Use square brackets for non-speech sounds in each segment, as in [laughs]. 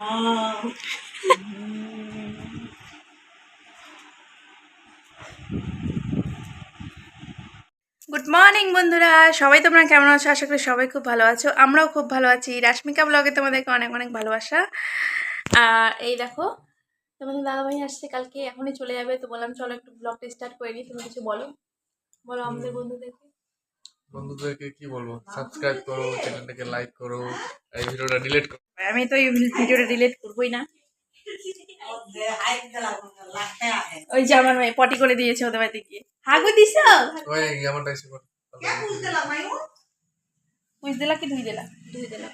Good morning বন্ধুরা। সবাই তোমরা কেমন আছো? আশা করি সবাই খুব ভালো আছো। আমরাও খুব ভালো আছি। রাশ্মিকা ব্লগে তোমাদেরকে অনেক অনেক ভালোবাসা। আর এই দেখো, তোমাদের দাদাভাই আসছে কালকে, এখনই চলে যাবে। তো বললাম, চলো একটু ব্লগটা স্টার্ট করে নিই তুমি কিছু বলো? বলো আমাদের বন্ধুদেরকে। বন্ধুদেরকে কি বলব? সাবস্ক্রাইব করো চ্যানেলটাকে লাইক করো এই ভিডিওটা ডিলিট করো। আমি তো এই ভিডিওটা ডিলিট করবোই না। ওই যে আমার মেয়ে পটি করে দিয়েছে ওদের বাড়িতে গিয়ে। হাগু দিছ? ওই আমারটা এসে কর পুষ দিলা কি ধুই দিলা? ধুই দিলা।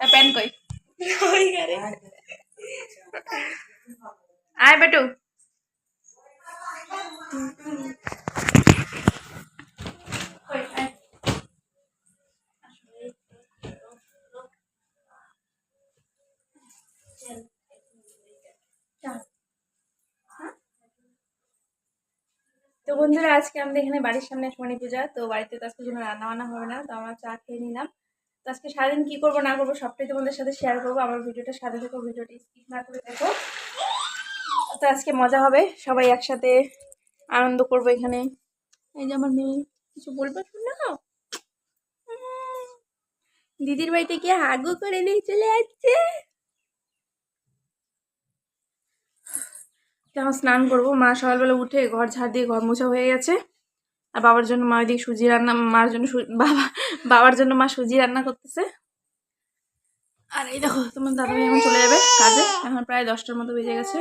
আর প্যান কই? ওই গারে আয় বেটু কই, আয়। চল। হ্যাঁ? তো বন্ধুরা, আজকে আমাদের এখানে বাড়ির সামনে শনি পূজা, তো বাড়িতে তো আজকে জন্য রান্না বান্না হবে না, তো আমরা চা খেয়ে নিলাম। তো আজকে সারাদিন কী করব না করব সবটাই তোমাদের সাথে শেয়ার করব, আমার ভিডিওটা সাথে থেকো, ভিডিওটি স্কিপ না করে দেখো। তো আজকে মজা হবে, সবাই একসাথে আনন্দ করব এখানে। এই যে আমার মেয়ে, কিছু বলবে শুনে? না দিদির বাড়িতে গিয়ে হাগু করে দিয়ে চলে যাচ্ছে এখন স্নান করব। মা সকালবেলা উঠে ঘর ঝাড় দিয়ে ঘর মোছা হয়ে গেছে। আর বাবার জন্য মা ওইদিকে সুজি রান্না, মার জন্য [laughs] বাবা, বাবার জন্য মা সুজি রান্না করতেছে। আর এই দেখো, তোমার দাদা এখন চলে যাবে কাজে। এখন প্রায় দশটার মতো বেজে গেছে।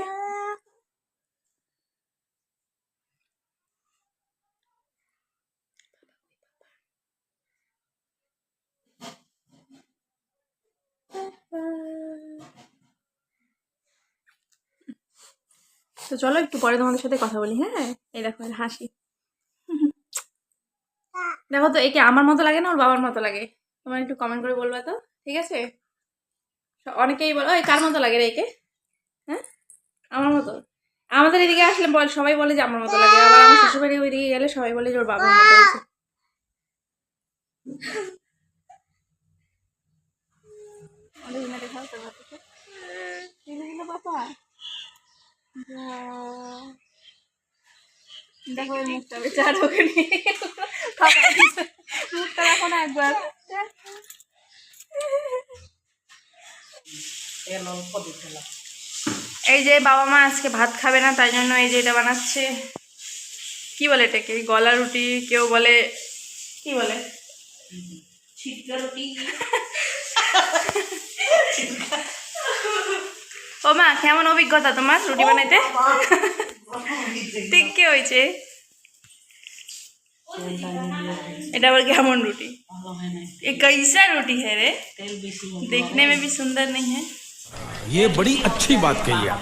তো চলো একটু পরে তোমাদের সাথে কথা বলি হ্যাঁ? এই দেখো হাসি। দেখো তো, একে আমার মতো লাগে না, ওর বাবার মতো লাগে। তোমার একটু কমেন্ট করে বলবা তো, ঠিক আছে? অনেকেই বলো, এই কার মতো লাগে রে একে? হ্যাঁ? আমার মতো? আমাদের এদিকে আসলে বল, সবাই বলে যে আমার মতো লাগে। আবার আমার শ্বশুরবাড়ি ওইদিকে গেলে সবাই বলে যে ওর বাবার মতো হয়েছে। ওদের দেখো মুখটা বেচার ওখানে। মুখটা দেখো না একবার। এই যে বাবা মা আজকে ভাত খাবে না তাই জন্য এই যে এটা বানাচ্ছে। কি বলে এটাকে? গলা রুটি কেউ বলে কি বলে? [laughs] ও মা কেমন অভিজ্ঞতা তোমার রুটি বানাইতে ঠিক কি হয়েছে এটা আবার কেমন রুটি ये कैसा रोटी है रे देखने में भी सुंदर नहीं है ये बड़ी अच्छी बात कही आप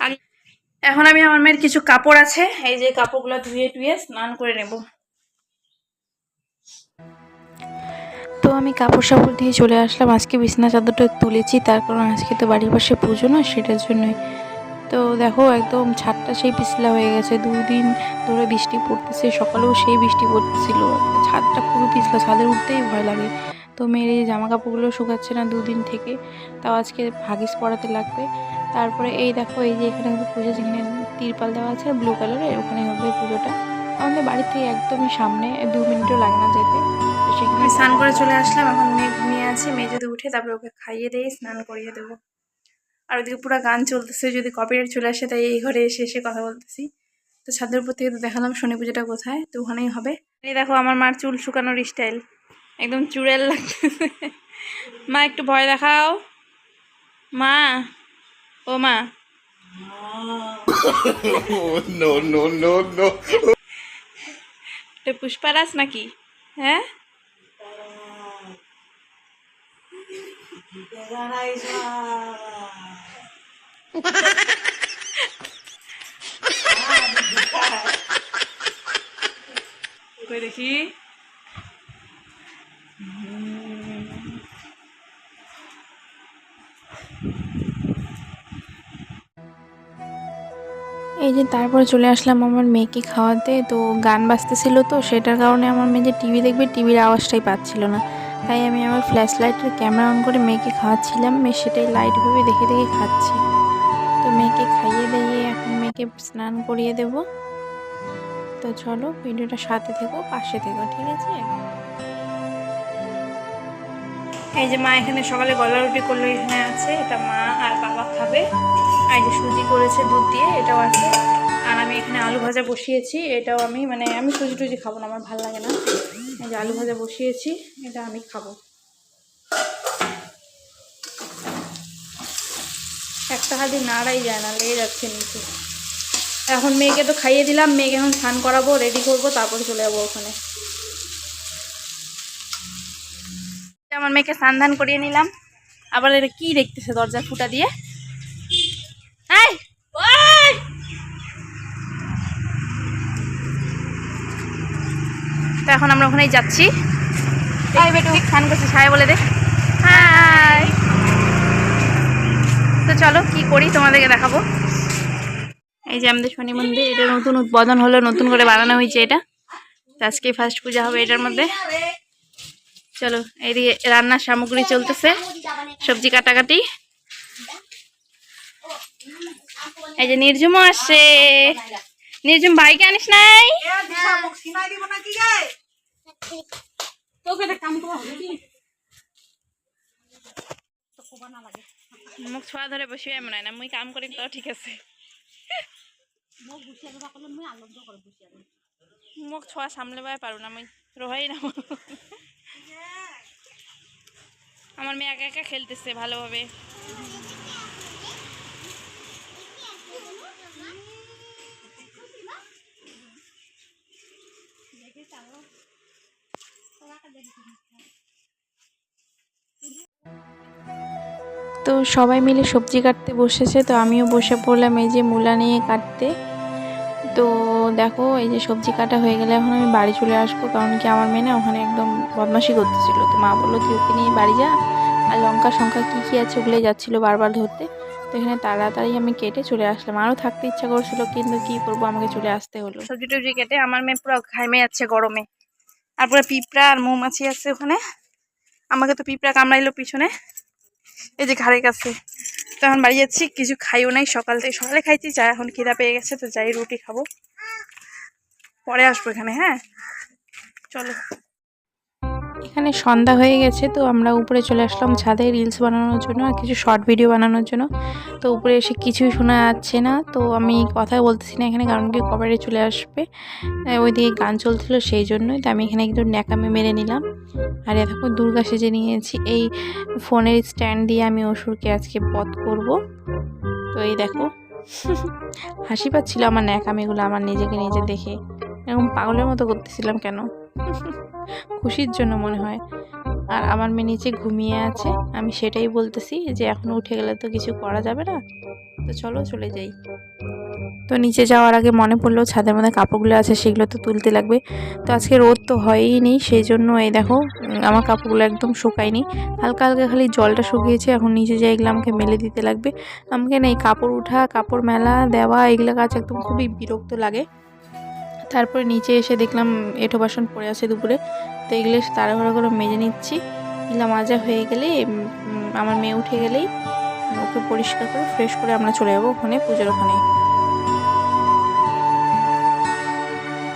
আগে- এখন আমি আমার মেয়ের কিছু কাপড় আছে এই যে কাপড়গুলো ধুয়ে টুয়ে স্নান করে নেব তো আমি কাপড় সাপড় দিয়ে চলে আসলাম। আজকে বিছনা চাদরটা তুলেছি, তার কারণ আজকে তো বাড়ির পাশে পুজো না, সেটার জন্যই। তো দেখো, একদম ছাদটা সেই পিছলা হয়ে গেছে। দুই দিন ধরে বৃষ্টি পড়তেছে, সকালেও সেই বৃষ্টি পড়তেছিল। ছাদটা পুরো পিছলা, ছাদে উঠতেই ভয় লাগে। তো মেয়ের এই জামা কাপড়গুলো শুকাচ্ছে না দুদিন থেকে, তাও আজকে ভাগিস পড়াতে লাগবে। তারপরে এই দেখো, এই যে এখানে পুজো যেখানে তিরপাল দেওয়া আছে ব্লু কালারের ওখানে হবে পুজোটা। আমাদের বাড়ি থেকে একদমই সামনে, দু মিনিটও লাগে না যেতে। আমি স্নান করে চলে আসলাম। এখন মেয়ে ঘুমিয়ে আছে। মেয়ে যদি উঠে তারপরে ওকে খাইয়ে দিয়ে স্নান করিয়ে দেবো। আর ওদিকে পুরো গান চলতেছে। যদি কপিরাইট চলে আসে তাই এই ঘরে এসে এসে কথা বলতেছি। তো ছাদের উপর থেকে তো দেখালাম শনি পুজোটা কোথায়? তো ওখানেই হবে। এই দেখো আমার মার চুল শুকানোর স্টাইল একদম চুড়েল লাগতেছে। মা একটু ভয় দেখাও। মা ও মা। [laughs] পুষ্পারাজ নাকি? হ্যাঁ? এই যে তারপরে চলে আসলাম আমার মেয়েকে খাওয়াতে, তো গান বাজতেছিল তো, সেটার কারণে আমার মেয়ে যে টিভি দেখবে, টিভির আওয়াজটাই পাচ্ছিল না। তাই আমি আমার ফ্ল্যাশ লাইটের ক্যামেরা অন করে মেয়েকে খাওয়াচ্ছিলাম। মেয়ে সেটাই লাইট ভেবে দেখে দেখে খাচ্ছে। তো মেয়েকে খাইয়ে দিয়ে এখন মেয়েকে স্নান করিয়ে দেব। তো চলো ভিডিওটা সাথে থেকো, পাশে থেকো, ঠিক আছে? এই যে মা এখানে সকালে গলা রুটি করল এখানে আছে, এটা মা আর বাবা খাবে। আর এই যে সুজি করেছে দুধ দিয়ে, এটাও আছে। আর আমি এখানে আলু ভাজা বসিয়েছি, এটাও আমি মানে আমি সুজি টুজি খাব না, আমার ভালো লাগে না। এই যে আলু ভাজা বসিয়েছি, এটা আমি খাব। একটা হাতে নাড়াই যায় না, লেগে যাচ্ছে নিচে। এখন মেয়েকে তো খাইয়ে দিলাম, মেয়েকে এখন স্নান করাবো রেডি করব, তারপরে চলে যাব ওখানে। আমার মেয়েকে স্নান ধান করিয়ে নিলাম। আবার এটা কি দেখতেছে দরজার ফুটা দিয়ে এই, ওই! তো এখন আমরা ওখানেই যাচ্ছি। হাই বেটু স্নান করছিস হাই বলে দে। হাই তো চলো কি করি তোমাদেরকে দেখাবো। এই যে আমাদের শনি মন্দির এটা নতুন উদ্বোধন হলো নতুন করে বানানো হয়েছে এটা। তো আজকে ফার্স্ট পূজা হবে এটার মধ্যে। চলো এইদিকে রান্নার সামগ্রী চলতেছে সবজি কাটাকাটি। এই যে নির্ঝুমও আসছে। নির্ঝুম ভাইকে আনিস নাই? মুখ ছোঁয়া ধরে বসে এমন হয় না মুই কাম করিম তো ঠিক আছে। মুখ ছোঁয়া সামলে পারো না মুই রহাই না আমার মেয়ে একা একা খেলতেছে ভালোভাবে। সবাই মিলে সবজি কাটতে বসেছে, তো আমিও বসে পড়লাম এই যে মূলা নিয়ে কাটতে। তো দেখো, এই যে সবজি কাটা হয়ে গেলে এখন আমি বাড়ি চলে আসব, কারণ কি আমার মেয়ে না ওখানে একদম বদমাশি করতেছিল। তো মা বলল, তুই ওকে নিয়ে বাড়ি যা, আর লঙ্কা শঙ্কা কী কী আছে ওগুলোই যাচ্ছিল বারবার ধরতে। তো এখানে তাড়াতাড়ি আমি কেটে চলে আসলাম। আরও থাকতে ইচ্ছা করছিল, কিন্তু কি করব, আমাকে চলে আসতে হলো। সবজি টবজি কেটে আমার মেয়ে পুরো ঘামে যাচ্ছে গরমে। আর পুরো পিঁপড়া আর মৌমাছি আছে ওখানে। আমাকে তো পিঁপড়া কামড়াইলো পিছনে। এই যে ঘাড়ের কাছে। তো এখন বাড়ি যাচ্ছি, কিছু খাইও নাই, সকাল থেকে সকালে খাইছি চা এখন খিদা পেয়ে গেছে, তো যাই রুটি খাব। পরে আসব এখানে হ্যাঁ? চলো। এখানে সন্ধ্যা হয়ে গেছে তো আমরা উপরে চলে আসলাম ছাদে রিলস বানানোর জন্য আর কিছু শর্ট ভিডিও বানানোর জন্য। তো উপরে এসে কিছুই শোনা যাচ্ছে না তো আমি কথা বলতেছি না এখানে কারণ কি কভারে চলে আসবে। আহ, ওইদিকে গান চলছিল সেই জন্যই তো আমি এখানে একটু ন্যাকামে মেরে নিলাম। আর এতক্ষণ দুর্গা সেজে নিয়েছি এই ফোনের স্ট্যান্ড দিয়ে আমি অসুরকে আজকে বধ করব। তো এই দেখো হাসি পাচ্ছিল আমার ন্যাকামিগুলো আমার নিজেকে নিজে দেখে। এরকম পাগলের মতো করতেছিলাম কেন? খুশির জন্য মনে হয়। আর আমার মেয়ে নিচে ঘুমিয়ে আছে। আমি সেটাই বলতেছি যে, এখন উঠে গেলে তো কিছু করা যাবে না। তো চলো চলে যাই। তো নিচে যাওয়ার আগে মনে পড়ল, ছাদের মধ্যে কাপড়গুলো আছে, সেগুলো তো তুলতে লাগবে। তো আজকে রোদ তো হয়ই নি সেই জন্য এই দেখো আমার কাপড়গুলো একদম শুকায়নি। হালকা হালকা খালি জলটা শুকিয়েছে, এখন নিচে যাই এগুলো আমাকে মেলে দিতে লাগবে। আমাকে না এই কাপড় উঠা, কাপড় মেলা, দেওয়া, এগুলো কাজ একদম খুবই বিরক্ত লাগে। তারপরে নিচে এসে দেখলাম এঁঠো বাসন পড়ে আছে দুপুরে। তো এগুলো করে মেজে নিচ্ছি। এগুলো মাজা হয়ে গেলে আমার মেয়ে উঠে গেলেই ওকে পরিষ্কার করে ফ্রেশ করে আমরা চলে যাব ওখানে, পুজোর ওখানে।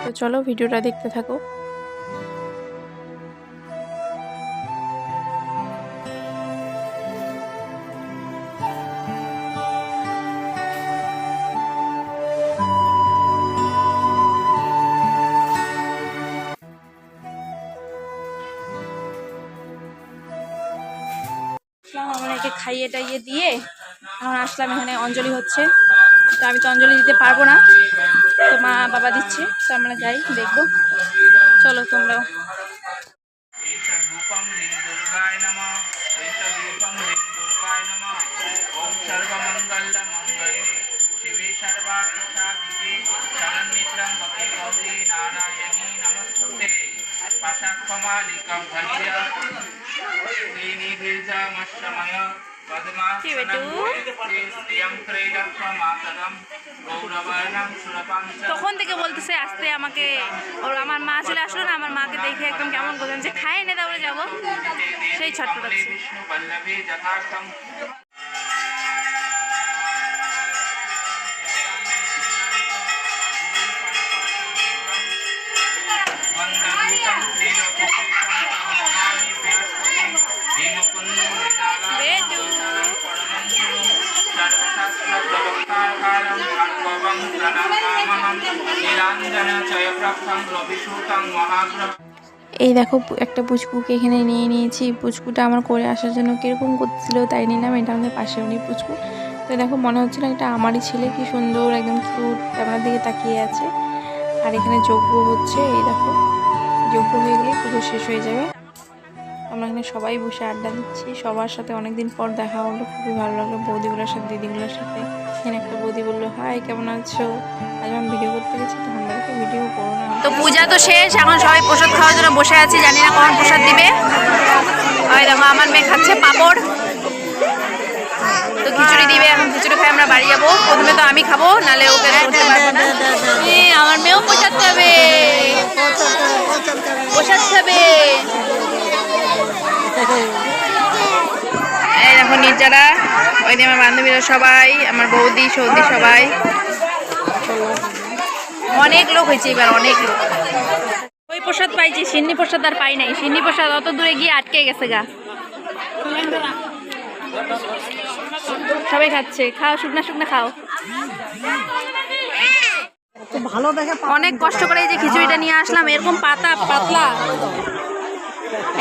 তো চলো, ভিডিওটা দেখতে থাকো। খাইয়ে টাইয়ে দিয়ে এখন আসলাম, এখানে অঞ্জলি হচ্ছে। তো আমি তো অঞ্জলি দিতে পারব না। তো মা বাবা দিচ্ছে, তো আমরা যাই, দেখব। চলো তোমরাও তখন থেকে বলতেছে, আসতে আমাকে, ওর আমার মা চলে আসলো না, আমার মাকে দেখে একদম কেমন করলাম যে খাই এনে তাহলে যাব। সেই ছটপটাচ্ছে এই দেখো, একটা পুচকুকে এখানে নিয়ে নিয়েছি। পুচকুটা আমার করে আসার জন্য কীরকম করছিল তাই নিলাম, এটা আমাদের পাশে উনি পুচকু। তো দেখো, মনে হচ্ছিল একটা আমারই ছেলে, কি সুন্দর, একদম কিউট ক্যামেরার দিকে তাকিয়ে আছে। আর এখানে যজ্ঞ হচ্ছে, এই দেখো, যজ্ঞ হয়ে গেলে পুজো শেষ হয়ে যাবে। আমরা এখানে সবাই বসে আড্ডা দিচ্ছি, সবার সাথে অনেকদিন পর দেখা হলো, খুবই ভালো লাগল বৌদিগুলোর সাথে, দিদিগুলোর সাথে। এখানে একটা বৌদি বলল হাই কেমন আছো? আজ আমি ভিডিও করতে গেছি তখন ভিডিও করো না? তো পূজা তো শেষ এখন সবাই প্রসাদ খাওয়ার জন্য বসে আছি জানি না কখন প্রসাদ দিবে। ওই দেখো আমার মেয়ে খাচ্ছে পাপড়। তো খিচুড়ি দিবে এখন খিচুড়ি খাই আমরা বাড়ি যাব। প্রথমে তো আমি খাব নালে ওকে বসতে পারব না। আমার মেয়েও প্রসাদ খাবে। প্রসাদ খাবে। এই দেখো নির্জারা ওই দিয়ে আমার বান্ধবীরা সবাই আমার বৌদি সৌদি সবাই। অনেক লোক হয়েছে এবার অনেক লোক। ওই প্রসাদ পাইছি সিন্নি প্রসাদ আর পাই নাই। সিন্নি প্রসাদ অত দূরে গিয়ে আটকে গেছে গা। সবাই খাচ্ছে খাও শুকনা শুকনা খাও। অনেক কষ্ট করে এই যে খিচুড়িটা নিয়ে আসলাম এরকম পাতা পাতলা।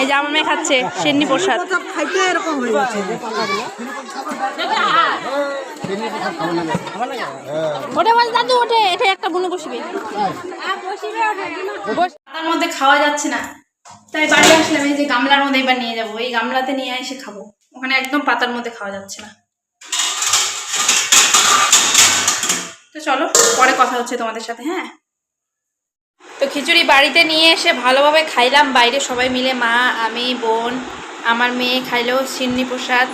এই যে আমার মেয়ে খাচ্ছে সিন্নি প্রসাদ। ওটা বল দাদু ওঠে। এটা একটা বুনো বসবে। তার মধ্যে খাওয়া যাচ্ছে না। তাই বাড়ি আসলাম এই যে গামলার মধ্যে এবার নিয়ে যাব। এই গামলাতে নিয়ে এসে খাব। ওখানে একদম পাতার মধ্যে খাওয়া যাচ্ছে না। তো চলো পরে কথা হচ্ছে তোমাদের সাথে হ্যাঁ? তো খিচুড়ি বাড়িতে নিয়ে এসে ভালোভাবে খাইলাম। বাইরে সবাই মিলে মা, আমি, বোন, আমার মেয়ে খাইলো সিন্নি প্রসাদ।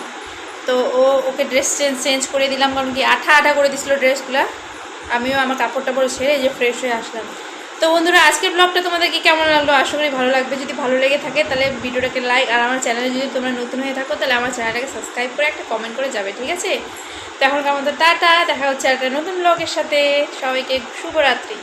তো ও, ওকে ড্রেস চেঞ্জ চেঞ্জ করে দিলাম। কারণ কি আঠা আঠা করে দিছিল ড্রেসগুলো। আমিও আমার কাপড় টাপড় ছেড়ে যে ফ্রেশ হয়ে আসলাম। তো বন্ধুরা, আজকের ব্লগটা তোমাদেরকে কেমন লাগল? আশা করি ভালো লাগবে। যদি ভালো লেগে থাকে তাহলে ভিডিওটাকে লাইক আর আমার চ্যানেলে যদি তোমরা নতুন হয়ে থাকো তাহলে আমার চ্যানেলটাকে সাবস্ক্রাইব করে একটা কমেন্ট করে যাবে, ঠিক আছে? তো এখনকার মতো টাটা, দেখা হচ্ছে একটা নতুন ব্লগের সাথে। সবাইকে শুভরাত্রি।